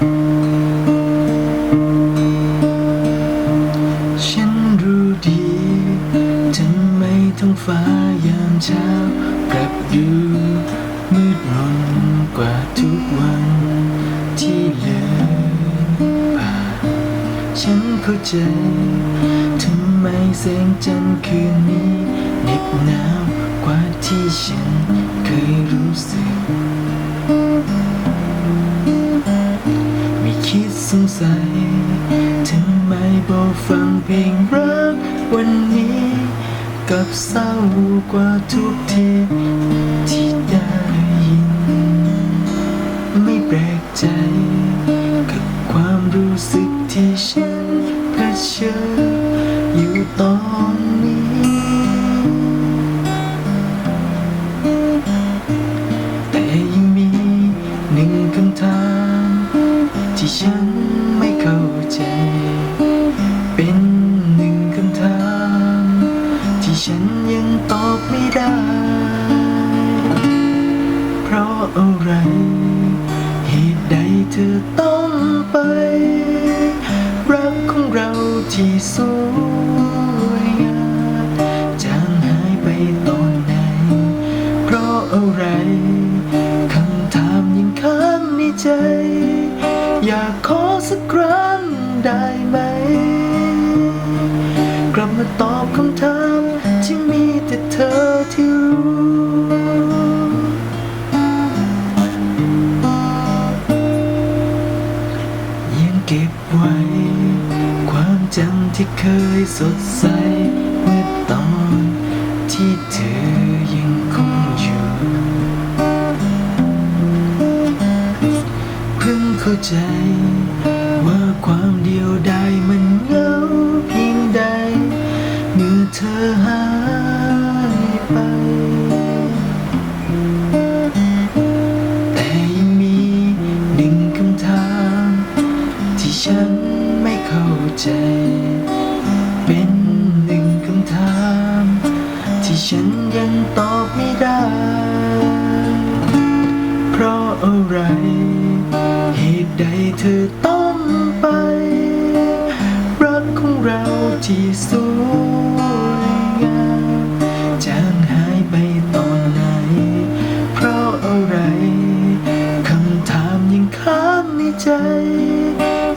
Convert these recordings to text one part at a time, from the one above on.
ฉันรู้ดีทำไมท้องฟ้ายามเช้ากลับดูมืดมนกว่าทุกวันที่เลยผ่านฉันเข้าใจทำไมแสงจันทร์คืนนี้เหน็บหนาวกว่าที่ฉัน ดสทำไมบอกฟังเพลงรักวันนี้ กับเศร้ากว่าทุกทีที่ได้ยิน ไม่แปลกใจ กับความรู้สึกที่ฉันเผชิญอยู่ตอนนี้ แต่ยังมีหนึ่งคำถามที่ฉัน เข้าใจ เป็นหนึ่งคำถาม ที่ฉันยังตอบไม่ได้ เพราะอะไร เหตุใดเธอต้องไป รักของเราที่สวยงามจางหายไปตอนไหน เพราะอะไรคำถามยังค้างในใจ อยากขอ สักครั้งได้ไหม กลับมาตอบคำถามที่มีแต่เธอที่รู้ยังเก็บไว้ ความจำที่เคยสดใสเมื่อตอนที่เธอยังคงอยู่เพิ่งเข้าใจ ความเดียวดายมันเหงาเพียงใด เมื่อเธอหายไป แต่ยังมีหนึ่งคำถาม ที่ฉันไม่เข้าใจ เป็นหนึ่งคำถาม ที่ฉันยังตอบไม่ได้ เพราะอะไร เหตุใดเธอต้องไป ที่สวยงามจางหายไปตอนไหน เพราะอะไรคำถามยังค้างในใจ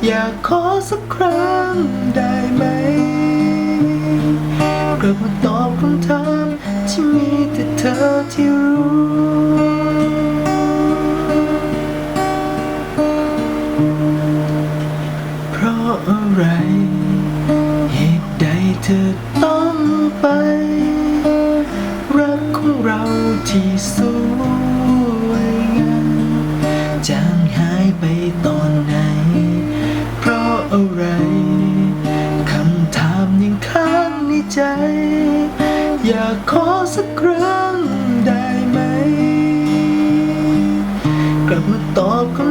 อยากขอสักครั้งได้ไหมกลับมาตอบคำถามที่มีแต่เธอที่รู้ อต้องไป รักของเราที่สวยงามจางหายไปตอนไหน เพราะอะไรคำถามยังค้างในใจ อยากขอสักครั้งได้ไหม กลับมาตอบคำ